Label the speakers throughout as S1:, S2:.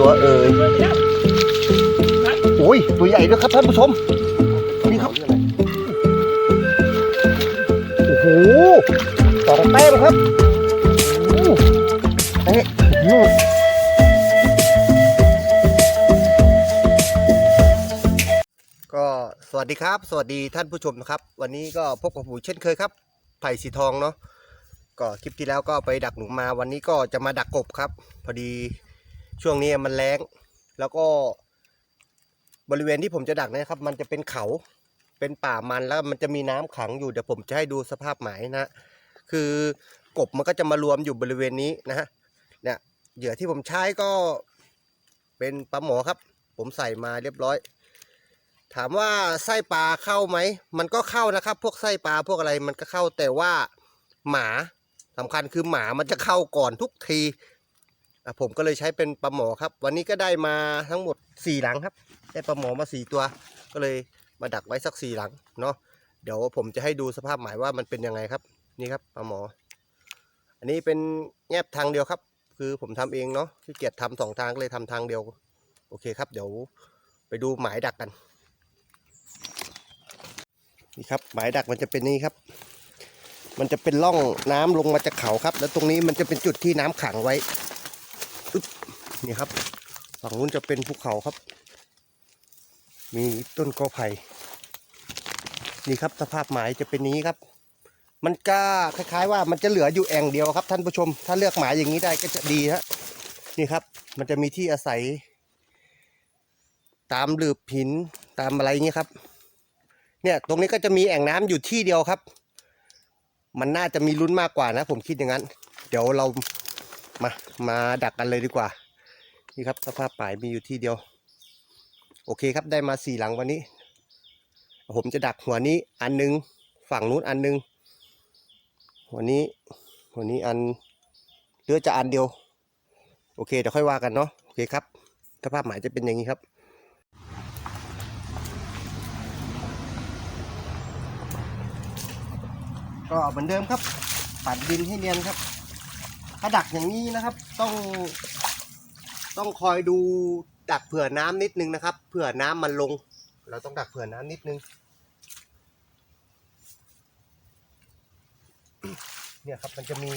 S1: ตัวเอ่ยโอ้ยตัวใหญ่ด้วยครับท่านผู้ชมนี่ครับโอ้โหสองแต้มครับโอ้โหเอ๊ะยูก็สวัสดีครับ สวัสดีท่านผู้ชมนะครับ วันนี้ก็พบกับผมเช่นเคยครับไผ่สีทองเนาะก็คลิปที่แล้วก็ไปดักหนูมาวันนี้ก็จะมาดักกบครับ พอดี ช่วงนี้มันแรงแล้วก็บริเวณที่ผมจะดักนะครับ มันจะเป็นเขาเป็นป่ามันแล้วมันจะมีน้ำขังอยู่เดี๋ยวผมจะให้ดูสภาพหมายนะคือกบมันก็จะมารวมอยู่บริเวณนี้นะฮะเนี่ยเหยื่อที่ผมใช้ก็เป็นปลาหมอครับ ผมใส่มาเรียบร้อย ถามว่าไส้ปลาเข้าไหมมันก็เข้านะครับ พวกไส้ปลาพวกอะไรมันก็เข้าแต่ว่าหมาสำคัญคือหมามันจะเข้าก่อนทุกที อะผมก็เลยใช้เป็นปลาหมอครับ วันนี้ก็ได้มาทั้งหมดสี่หลังครับ ได้ปลาหมอมาสี่ตัว ก็เลยมาดักไว้สักสี่หลังเนาะเดี๋ยวผมจะให้ดูสภาพหมายว่ามันเป็นยังไงครับ นี่ครับปลาหมอ อันนี้เป็นแงบทางเดียวครับ คือผมทำเองเนาะขี้เกียจทำสองทางก็เลยทำทางเดียว โอเคครับ เดี๋ยวไปดูหมายดักกัน นี่ครับ หมายดักมันจะเป็นนี่ครับ มันจะเป็นร่องน้ำลงมาจากเขาครับ แล้วตรงนี้มันจะเป็นจุดที่น้ำขังไว้ นี่ครับ ฝั่งนู้นจะเป็นภูเขาครับ มีต้นกอไผ่นี่ครับสภาพหมายจะเป็นนี้ครับ มันก็คล้ายๆว่ามันจะเหลืออยู่แอ่งเดียวครับ ท่านผู้ชม ถ้าเลือกหมายอย่างนี้ได้ก็จะดีฮะนี่ครับ มันจะมีที่อาศัย ตามหลืบหินตามอะไรอย่างนี้ครับ เนี่ยตรงนี้ก็จะมีแอ่งน้ำอยู่ที่เดียวครับ มันน่าจะมีลุ้นมากกว่านะ ผมคิดอย่างนั้น เดี๋ยวเรา มา มาดักกันเลยดีกว่า นี่ครับสภาพป่ายมีอยู่ที่เดียว โอเคครับได้มาสี่หลังวันนี้ ผมจะดักหัวนี้อันหนึง ฝั่งนู้นอันหนึง หัวนี้หัวนี้อันหรือจะอันเดียว โอเคเดี๋ยวค่อยว่ากันเนาะโอเคครับสภาพหมายจะเป็นอย่างนี้ครับก็เหมือนเดิมครับ ปัดดินให้เนียนครับ ถ้าดักอย่างนี้นะครับ ต้อง ต้องคอยดูดักเผื่อน้ำนิดนึงนะครับ เผื่อน้ำมันลง เราต้องดักเผื่อน้ำนิดนึง เนี่ยครับมันจะมี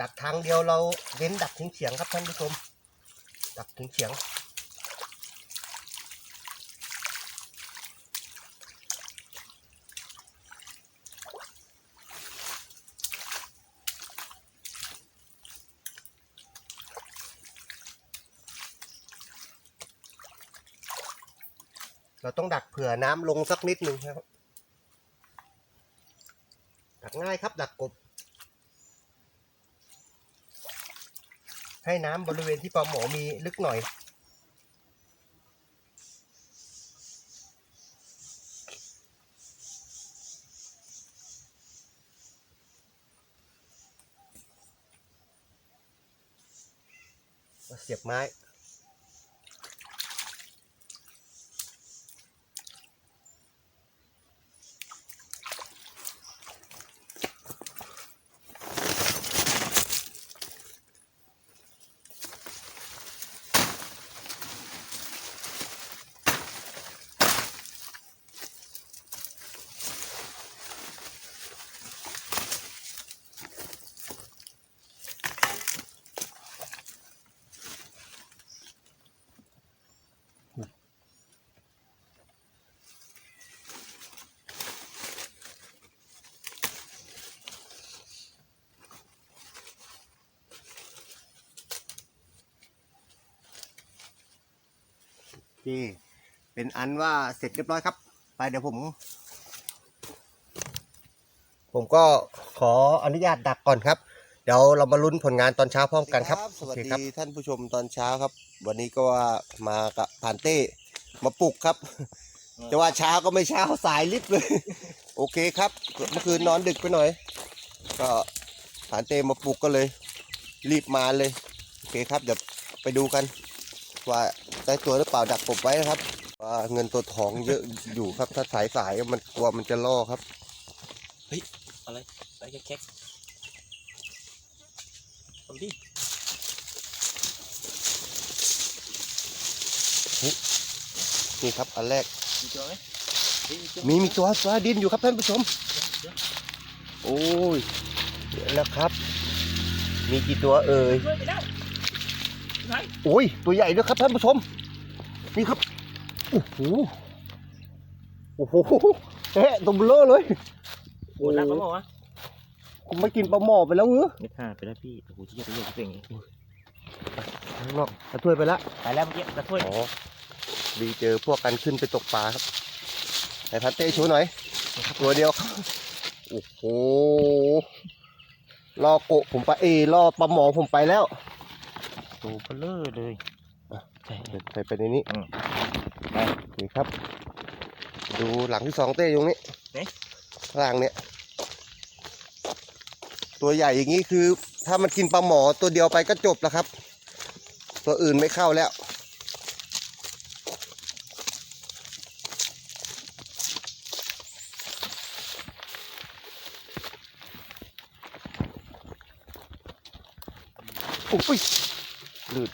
S1: ดักทางเดียวเราเว้นดักถึงเฉียงๆครับท่านผู้ชม ดักถึงเฉียง เราต้องดักเผื่อน้ำลงสักนิดหนึ่งครับ ดักง่ายครับดักกบ ให้น้ำบริเวณที่ปลาหมอมีลึกหน่อยเสียบไม้ เค เป็นอันว่าเสร็จเรียบร้อยครับ ไปเดี๋ยวผม ผมก็ขออนุญาตดักก่อนครับ เดี๋ยวเรามาลุ้นผลงานตอนเช้าพร้อมกันครับสวัส
S2: โอเค
S1: ดี
S2: ครับ
S1: ท่านผู้ชมตอนเช้าครับ วันนี้ก็ว่ามากับผ่านเต้มาปลุกครับจะว่าเช้าก็ไม่เช้าสายลิบเลย โอเคครับเมื่อคืนนอนดึกไปหน่อย ก็ผ่านเต้มาปลุกก็เลย รีบมาเลย โอเคครับเดี๋ยวไปดูกัน ว่าได้ตัวหรือเปล่าดักกบไว้นะครับว่าเงินตัวทองเยอะอยู่ครับ ถ้าสายสายๆมันกลัวมันจะล่อครับ
S2: อะไรแค่เอาดิ
S1: นี่ครับอันแรก
S2: มีตัวไหมเฮ้ยตัว
S1: มีมีตัวตัวดินอยู่ครับท่านผู้ชม โอ้ยเดี๋ยวแล้วครับ มีกี่ตัวเอ่ย
S2: ช่วยไปแล้วไหน
S1: โอ้ย ตัวใหญ่ด้วยครับท่านผู้ชม นี่ครับ โอ้โห โอ้โหเอ๊ะตัวเบลอเลย
S2: โอ้รักเขาบอกว่า
S1: ผมไม่กินปลาหมอไปแล้วเหรอ
S2: ไม่ฆ่าไปแล้วพี่โอ้โหที่จะไปเยอะที่เป็นอย่างงี้
S1: ข้างนอกกระถ้วยไปละ
S2: ไปแล้วเมื่อกี้กระถ้วย
S1: อ๋อดีเจอพวกกันขึ้นไปตกปลาครับไหนพันเต้ชูหน่อย ตัวเดียวครับโอ้โหล่อโกะผมไปเอยล่อปลาหมอผมไปแล้ว
S2: ตัวเบลอเลย
S1: อะ
S2: ใช่
S1: เดี๋ยวใส่ไปในนี้
S2: อืม
S1: ไปนี่ครับ ดูหลังที่สองเต้อยู่ตรงนี้
S2: ไหน
S1: ข้างล่างเนี่ย ตัวใหญ่อย่างนี้คือ ถ้ามันกินปลาหมอตัวเดียวไปก็จบแล้วครับ ตัวอื่นไม่เข้าแล้วโอ้ย ลืด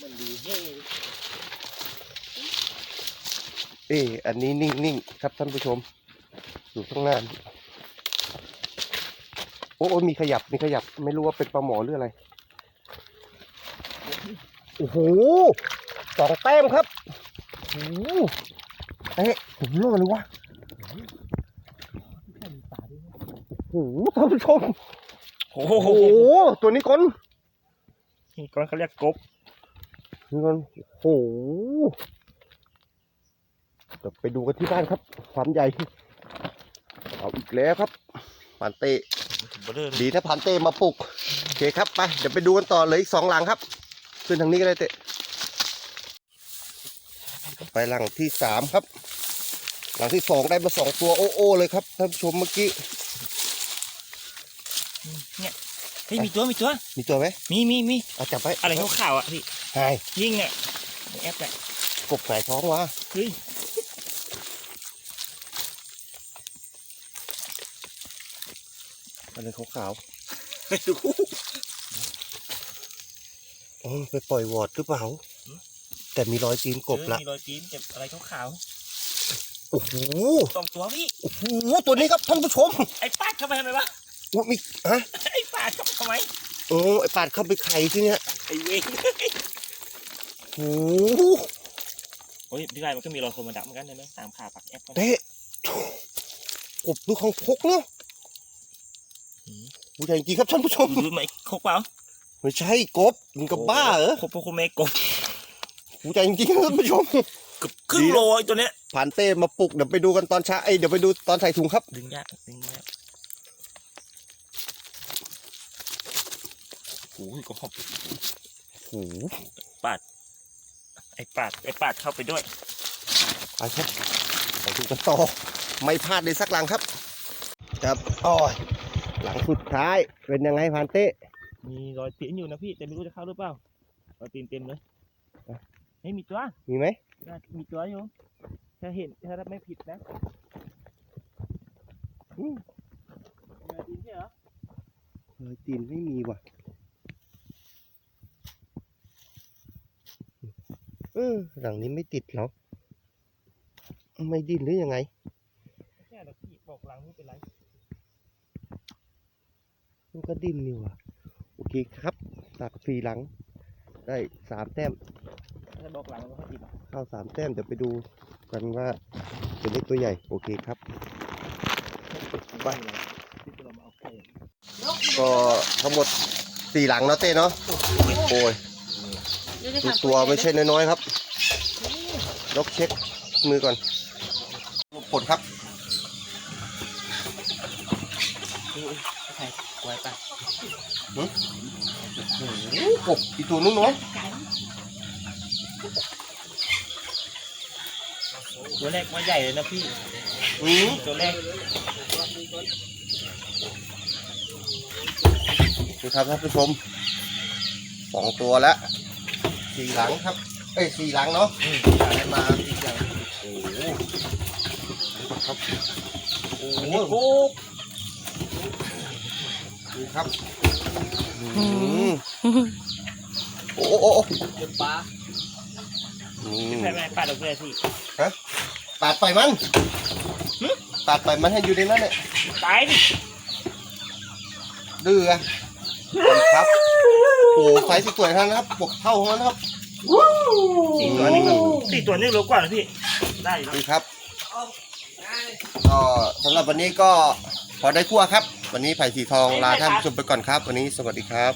S2: มันดีเฮ้
S1: เอออันนี้นิ่งๆครับท่านผู้ชม อยู่ข้างหน้านี่โอ้โอ้มีขยับมีขยับไม่รู้ว่าเป็นปลาหมอหรืออะไรโอ้โหสองแต้มครับโอ้โหเอ๊ะผมรอดเลยวะโอ้โหท่านผู้ชม
S2: โอ้
S1: โอ้
S2: โห
S1: โหตัวนี้คน
S2: นี่ก้อนเขาเรียกกบ
S1: นี่คนโอ้โหเดี๋ยวไปดูกันที่บ้านครับ ความใหญ่ เอาอีกแล้วครับปานเต้
S2: เบลอเลย
S1: ดีนะพันเต้มาปลุกโอเคครับไปเดี๋ยวไปดูกันต่อเลยอีกสองหลังครับ ขึ้นทางนี้ก็ได้เต้ไปหลังที่สามครับ หลังที่สองได้มาสองตัวโอ้โอเลยครับท่านผู้ชมเมื่อกี้
S2: เนี่ย เฮ้ยมีตัวมีตัว
S1: มีตัวไหม
S2: มีมีมี
S1: เอาจับไป
S2: อะไรขาวๆอะพี่
S1: หาย
S2: ยิงอะแอปอะ
S1: กบสายท้องวะ
S2: เฮ้ย
S1: อะไรขาว
S2: ไปดู
S1: ๆอ๋อไปปล่อยวอดหรือเปล่า แต่มีรอยตีนกบละ
S2: เออมีรอยตีนเจ็บอะไรขาว
S1: โอ้โห
S2: ๆสองตัวพี่
S1: โอ้โห ตัวนี้ครับท่านผู้ชม
S2: ไอ้ปาดเข้าไปทำไมวะ
S1: อุ๊ยมีฮะ
S2: ไอ้ปาดเข้าไปทำไม
S1: โอ้ไอปาดเข้าไปไข่ที่เนี้ย
S2: ไอ้เวง
S1: โอ้โห
S2: โอ้ยพี่ชายมันก็มีรอยคนมาดักเหมือนกันเลยนะตามขาปักแอปกัน
S1: เตะกบดูของพกเนาะผู้ใหญ่จริงครับท่านผู้ชม
S2: ดูไหมครบเปล่า
S1: ไม่ใช่กบมึงกับบ้าเหรอ
S2: ครบพวกคุณแม่กบ
S1: ผู้ใหญ่จริงครับท่านผู้ชม
S2: เกือบครึ่งโลไอ้ตัวเนี้ย
S1: ผ่านเต้มาปลุกเดี๋ยวไปดูกันตอนเช้าเอ้ยเดี๋ยวไปดูตอนใส่ถุงครับ
S2: ดึงยากดึงมาก โอ้ยก็หอบ
S1: โอ้โห
S2: ไอ้ปาด ไอ้ปาดเข้าไปด้วย
S1: ไปครับใส่ถุงกันต่อ ไม่พลาดเลยสักหลังครับ ครับอ้อยหลังสุดท้าย เป็นยังไงผ่านเต้
S2: มีรอยตีนอยู่นะพี่ แต่ไม่รู้จะเข้าหรือเปล่า รอยตีนเต็มเลยเฮ้ยมีตัว
S1: มีไหม
S2: น่ามีตัวอยู่ ถ้าเห็นถ้าไม่ผิดนะ
S1: อืม
S2: มีรอยตีนใช่เหรอ
S1: รอยตีนไม่มีว่ะ เออหลังนี้ไม่ติดเหรอไม่ดิ้นหรือยังไง
S2: แค่เราพี่บอกหลังไม่เป็นไร
S1: มันก็ดิ้นนี่ว่ะโอเคครับตักสี่หลัง ได้สามแต้ม
S2: ถ้าบอกหลังมันก็ติด
S1: เข้าสามแต้มเดี๋ยวไปดูกันว่าตัวเล็กตัวใหญ่ โอเคครับ
S2: บ้านเราที่เรามาเอาไข่
S1: ก็ทั้งหมดสี่หลังเนาะเต้เนาะโอ้ย ดูตัวไม่ใช่น้อยๆครับยกเช็คมือก่อนผลครับ
S2: ไข่ไว้ปะ
S1: โอ้โหกบอีกตัวนู้นเนาะ
S2: ตัวแรกมาใหญ่เลยนะพี่
S1: อืม
S2: ตัวแรก
S1: นี่ครับท่านผู้ชมสองตัวแล้ว สี่หลังครับเอ้ยสี่หลังเนาะ
S2: อืม
S1: ได้มาโอ้โหนี่ครับโอ้
S2: อัน
S1: โห
S2: นี้ปุ๊บ
S1: นี่ครับอืมโอ้โอ้โอ้
S3: เก็บปลา
S1: นี่
S2: ไม่ไม่ปาดออกเลยพี่
S1: ปาดไปมันปาดไปมันให้อยู่ในนั้นเนี่ย
S2: ตายดิ
S1: ดื้ออะครับ โอ้ไซส์สวยๆทั้งนั้นครับบวกเท่าของมันนะครับ
S2: สี่ตัวนี่ก็สี่ตัวนี่โลกว่านะพี่ ได้อยู่แล้ว
S1: นี่ครับก็สำหรับวันนี้ก็พอได้คั่วครับ วันนี้ไผ่สีทองลาท่านผู้ชมไปก่อนครับ วันนี้สวัสดีครับ